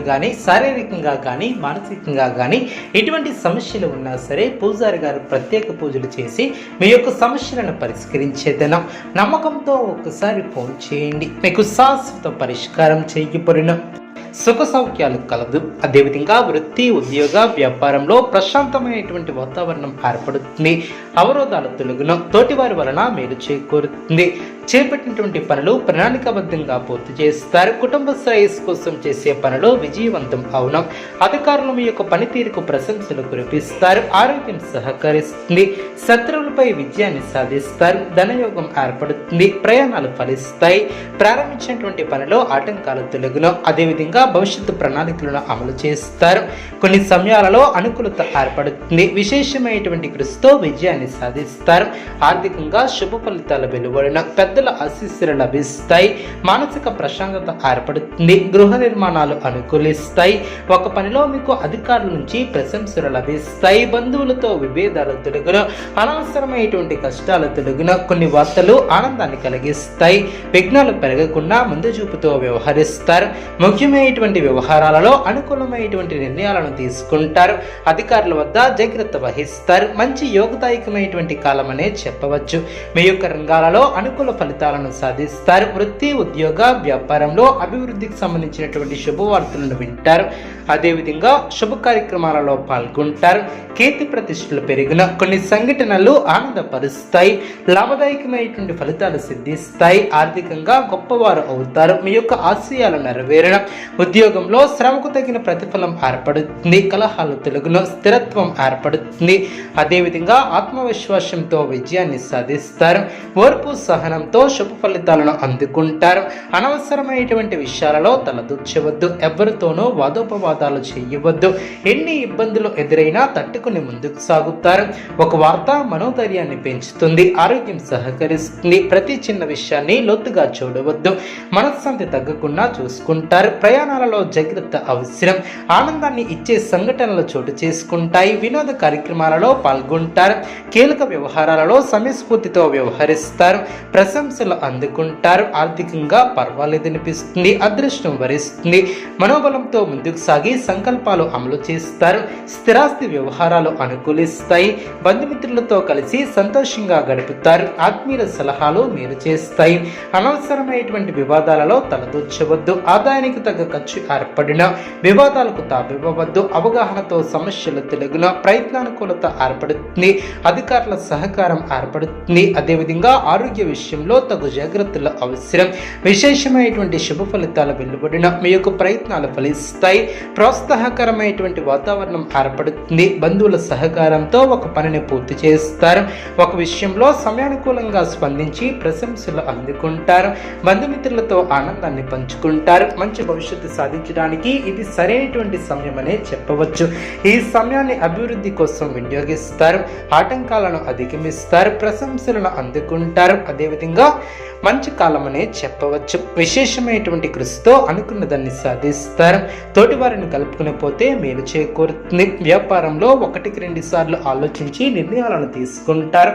కానీ శారీరకంగా కానీ మానసికంగా కానీ ఎటువంటి సమస్యలు ఉన్నా సరే పూజారి గారు ప్రత్యేక పూజలు చేసి మీ యొక్క సమస్యలను పరిష్కరించేదనం నమ్మకంతో ఒక్కసారి ఫోన్ చేయండి. మీకు శాశ్వత పరిష్కారం చేయకపోయిన సుఖ సౌఖ్యాలు కలదు. అదేవిధంగా వృత్తి ఉద్యోగ వ్యాపారంలో ప్రశాంతమైనటువంటి వాతావరణం ఏర్పడుతుంది. అవరోధాలు తొలగిన. తోటివారి వలన మేలు చేకూరుతుంది. చేపట్టినటువంటి పనులు ప్రణాళికాబద్ధంగా పూర్తి చేస్తారు. కుటుంబ శ్రేయస్సు కోసం చేసే పనులు విజయవంతం అవునం. అధికారులు మీ యొక్క పనితీరుకు ప్రశంసలు కురిపిస్తారు. ఆరోగ్యం సహకరిస్తుంది. శత్రువులపై విజయాన్ని సాధిస్తారు. ధనయోగం ఏర్పడుతుంది. ప్రయాణాలు ఫలిస్తాయి. ప్రారంభించినటువంటి పనిలో ఆటంకాలు తొలగును. అదేవిధంగా భవిష్యత్తు ప్రణాళికలను అమలు చేస్తారు. కొన్ని సమయాలలో అనుకూలత ఏర్పడుతుంది. విశేషమైనటువంటి కృషితో విజయాన్ని సాధిస్తారు. ఆర్థికంగా శుభ ఫలితాలు వెలువడిన. పెద్ద పెద్దల ఆశీస్సులు లభిస్తాయి. మానసిక ప్రశాంతత ఏర్పడుతుంది. గృహ నిర్మాణాలు అనుకూలిస్తాయి. ఒక పనిలో మీకు అధికారుల నుంచి ప్రశంసలు లభిస్తాయి. బంధువులతో విభేదాలు తొలగిన. అనవసరమైనటువంటి కష్టాలు తొలగిన. కొన్ని వార్తలు ఆనందాన్ని కలిగిస్తాయి. విఘ్నాలు పెరగకుండా ముందు చూపుతో వ్యవహరిస్తారు. ముఖ్యమైనటువంటి వ్యవహారాలలో అనుకూలమైనటువంటి నిర్ణయాలను తీసుకుంటారు. అధికారుల వద్ద జాగ్రత్త వహిస్తారు. మంచి యోగదాయకమైనటువంటి కాలం అనే చెప్పవచ్చు. మీ యొక్క రంగాలలో అనుకూల ఫలితాలను సాధిస్తారు. వృత్తి ఉద్యోగ వ్యాపారంలో అభివృద్ధికి సంబంధించినటువంటి శుభవార్తలను వింటారు. అదేవిధంగా శుభ కార్యక్రమాలలో పాల్గొంటారు. కీర్తి ప్రతిష్టలు పెరిగిన కొన్ని సంఘటనలు ఆనందపరుస్తాయి. లాభదాయకమైనటువంటి ఫలితాలు సిద్ధిస్తాయి. ఆర్థికంగా గొప్పవారు అవుతారు. మీ యొక్క ఆశయాలు నెరవేరడం ఉద్యోగంలో శ్రమకు తగిన ప్రతిఫలం ఏర్పడుతుంది. కలహాలు తెలుగును స్థిరత్వం ఏర్పడుతుంది. అదేవిధంగా ఆత్మవిశ్వాసంతో విజయాన్ని సాధిస్తారు. ఓర్పు సహనంతో శుభ ఫలితాలను అందుకుంటారు. అనవసరమైనటువంటి విషయాలలో తలదూర్చవద్దు. ఎవరితోనూ వాదోపవాదాలు చేయవద్దు. ఎన్ని ఇబ్బందులు ఎదురైనా తట్టుకుని ముందుకు సాగుతారు. ఒక వార్త మనోధైర్యాన్ని పెంచుతుంది. ఆరోగ్యం సహకరిస్తుంది. ప్రతి చిన్న విషయాన్ని లోతుగా చూడవద్దు. మనశ్శాంతి తగ్గకుండా చూసుకుంటారు. ప్రయాణాలలో జాగ్రత్త అవసరం. ఆనందాన్ని ఇచ్చే సంఘటనలు చోటు చేసుకుంటాయి. వినోద కార్యక్రమాలలో పాల్గొంటారు. కీలక వ్యవహారాలలో సమయస్ఫూర్తితో వ్యవహరిస్తారు. ప్రశంసలు అందుకుంటారు. ఆర్థికంగా పర్వాలేదనిపిస్తుంది అదృష్టం వరిస్తుంది. మనోబలంతో ముందుకు సాగి సంకల్పాలు అమలు చేస్తారు. స్థిరాస్తి వ్యవహారాలు అనుకూలిస్తాయి. బంధుమిత్రులతో కలిసి సంతోషంగా గడుపుతారు. ఆత్మీయుల సలహాలు మీరు చేస్తాయి. అనవసరమైనటువంటి వివాదాలలో తలదూర్చవద్దు. ఆదాయానికి తగ్గ ఖర్చు ఏర్పడిన వివాదాలకు తావివ్వవద్దు. అవగాహనతో సమస్యలు తెలుగున ప్రయత్నానుకూలత ఏర్పడుతుంది. అధికారుల సహకారం ఏర్పడుతుంది. అదేవిధంగా ఆరోగ్య విషయంలో తగు జాగ్రత్తలు అవసరం. విశేషమైనటువంటి శుభ ఫలితాలు వెలువడిన మీ యొక్క ప్రయత్నాలు ఫలిస్తాయి. ప్రోత్సాహకరమైనటువంటి వాతావరణం ఏర్పడుతుంది. బంధువుల సహకారంతో ఒక పనిని పూర్తి చేస్తారు. ఒక విషయంలో సమయానుకూలంగా స్పందించి ప్రశంసలు అందుకుంటారు. బంధుమిత్రులతో ఆనందాన్ని పంచుకుంటారు. మంచి భవిష్యత్తు సాధించడానికి ఇది సరైనటువంటి సమయం అనే చెప్పవచ్చు. ఈ సమయాన్ని అభివృద్ధి కోసం వినియోగిస్తారు. ఆటంకాలను అధిగమిస్తారు. ప్రశంసలను అందుకుంటారు. అదేవిధంగా మంచి కాలం అనే చెప్పవచ్చు. విశేషమైనటువంటి కృషితో అనుకున్న దాన్ని సాధిస్తారు. తోటివారిని కలుపుకుని పోతే మేలు చేకూరుతుంది. వ్యాపారంలో ఒకటికి రెండు సార్లు ఆలోచించి నిర్ణయాలను తీసుకుంటారు.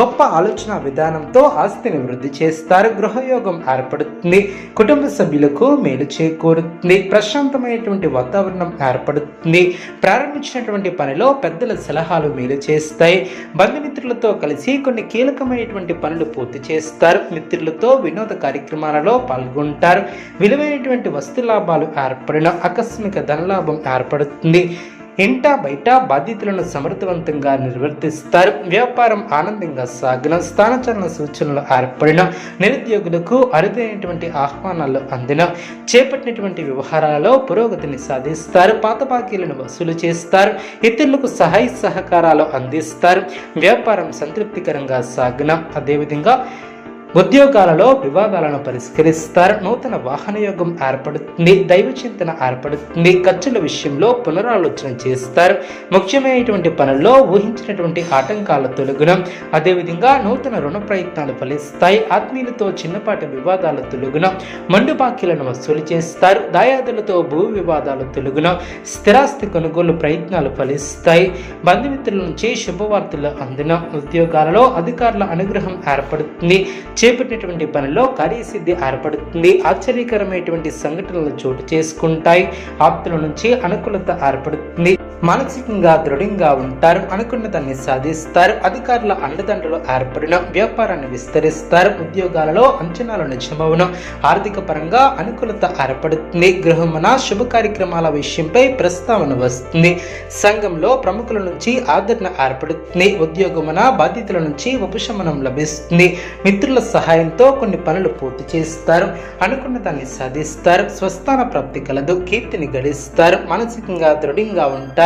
గొప్ప ఆలోచన విధానంతో ఆస్తిని వృద్ధి చేస్తారు. గృహయోగం ఏర్పడుతుంది. కుటుంబ సభ్యులకు మేలు చేకూరుతుంది. ప్రశాంతమైనటువంటి వాతావరణం ఏర్పడుతుంది. ప్రారంభించినటువంటి పనిలో పెద్దల సలహాలు మేలు చేస్తాయి. బంధుమిత్రులతో కలిసి కొన్ని కీలకమైనటువంటి పనులు పూర్తి చేస్తారు. మిత్రులతో వినోద కార్యక్రమాలలో పాల్గొంటారు. విలువైనటువంటి వస్తు లాభాలు ఏర్పడిన ఆకస్మిక ధనలాభం ఏర్పడుతుంది. ఇంట బయట బాధ్యతలను సమర్థవంతంగా నిర్వర్తిస్తారు. వ్యాపారం ఆనందంగా సాగిన స్థానచలన సూచనలు ఏర్పడిన నిరుద్యోగులకు అరుదైనటువంటి ఆహ్వానాలు అందిన చేపట్టినటువంటి వ్యవహారాలలో పురోగతిని సాధిస్తారు. పాత బాకీలను వసూలు చేస్తారు. ఇతరులకు సహాయ సహకారాలు అందిస్తారు. వ్యాపారం సంతృప్తికరంగా సాగిన అదేవిధంగా ఉద్యోగాలలో వివాదాలను పరిష్కరిస్తారు. నూతన వాహన యోగం ఏర్పడుతుంది దైవ చింతన ఏర్పడుతుంది ఖర్చుల విషయంలో పునరాలోచన చేస్తారు. ముఖ్యమైనటువంటి పనుల్లో ఊహించినటువంటి ఆటంకాల తొలగున. అదేవిధంగా నూతన రుణ ప్రయత్నాలు ఫలిస్తాయి. ఆత్మీయులతో చిన్నపాటి వివాదాల తొలగున. మండు బాకీలను వసూలు చేస్తారు. దాయాదులతో భూ వివాదాల తొలగున. స్థిరాస్తి కొనుగోలు ప్రయత్నాలు ఫలిస్తాయి. బంధుమిత్రుల నుంచి శుభవార్తలు అందిన. ఉద్యోగాలలో అధికారుల అనుగ్రహం ఏర్పడుతుంది. చేపట్టినటువంటి పనిలో కార్యసిద్ధి ఏర్పడుతుంది. ఆశ్చర్యకరమైనటువంటి సంఘటనలు చోటు చేసుకుంటాయి. ఆప్తుల నుంచి అనుకూలత ఏర్పడుతుంది. మానసికంగా దృఢంగా ఉంటారు అనుకున్న దాన్ని సాధిస్తారు. అధికారుల అండదండలు ఏర్పడిన వ్యాపారాన్ని విస్తరిస్తారు. ఉద్యోగాలలో అంచనాలు నిజమవును. ఆర్థిక పరంగా అనుకూలత ఏర్పడుతుంది. గృహమున శుభ కార్యక్రమాల విషయంపై ప్రస్తావన వస్తుంది. సంఘంలో ప్రముఖుల నుంచి ఆదరణ ఏర్పడుతుంది. ఉద్యోగమున బాధ్యతల నుంచి ఉపశమనం లభిస్తుంది. మిత్రుల సహాయంతో కొన్ని పనులు పూర్తి చేస్తారు. అనుకున్న దాన్ని సాధిస్తారు. స్వస్థాన ప్రాప్తి కలదు. కీర్తిని గడిస్తారు. మానసికంగా దృఢంగా ఉంటారు.